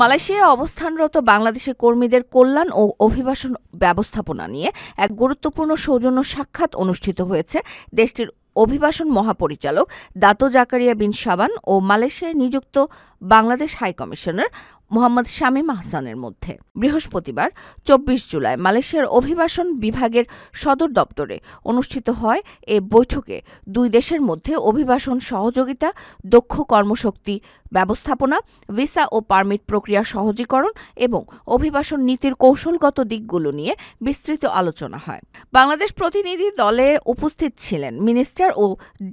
মালয়েশিয়ায় অবস্থানরত বাংলাদেশের কর্মীদের কল্যাণ ও অভিবাসন ব্যবস্থাপনা নিয়ে এক গুরুত্বপূর্ণ সৌজন্য সাক্ষাৎ অনুষ্ঠিত হয়েছে। দেশটির অভিবাসন মহাপরিচালক দাতো জাকারিয়া বিন সাবান ও মালয়েশিয়ায় নিযুক্ত বাংলাদেশ হাইকমিশনার মোহাম্মদ শামীম আহসানের মধ্যে। বৃহস্পতিবার, চব্বিশ জুলাই, মালয়েশিয়ার অভিবাসন বিভাগের সদর দপ্তরে অনুষ্ঠিত হয় এ বৈঠকে দুই দেশের মধ্যে অভিবাসন সহযোগিতা, দক্ষ কর্মশক্তি ব্যবস্থাপনা, ভিসা ও পারমিট প্রক্রিয়া সহজীকরণ এবং অভিবাসন নীতির কৌশলগত দিকগুলো নিয়ে বিস্তৃত আলোচনা হয়। বাংলাদেশ প্রতিনিধি দলে উপস্থিত ছিলেন মিনিস্টার ও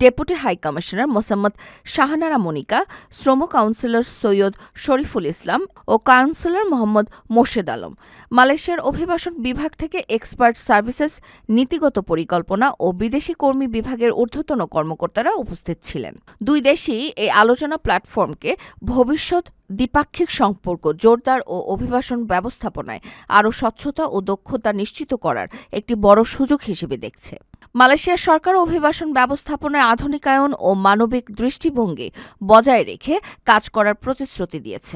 deputy high commissioner Mosammad Shahanara Monika, শ্রম কাউন্সিলর সৈয়দ শরীফুল ইসলাম ও কাউন্সিলর মোহাম্মদ মোর্শেদ আলম। মালয়েশিয়ার অভিবাসন বিভাগ থেকে এক্সপার্ট সার্ভিসেস, নীতিগত পরিকল্পনা ও বিদেশি কর্মী বিভাগের ঊর্ধ্বতন কর্মকর্তারা উপস্থিত ছিলেন। দুই দেশই এই আলোচনা প্ল্যাটফর্মকে ভবিষ্যৎ দ্বিপাক্ষিক সম্পর্ক, জোরদার ও অভিবাসন ব্যবস্থাপনায় আরও স্বচ্ছতা ও দক্ষতা নিশ্চিত করার একটি বড় সুযোগ হিসেবে দেখছে। মালয়েশিয়ার সরকার অভিবাসন ব্যবস্থাপনায় আধুনিকায়ন ও মানবিক দৃষ্টিভঙ্গি বজায় রেখে কাজ করার প্রতিশ্রুতি দিয়েছে।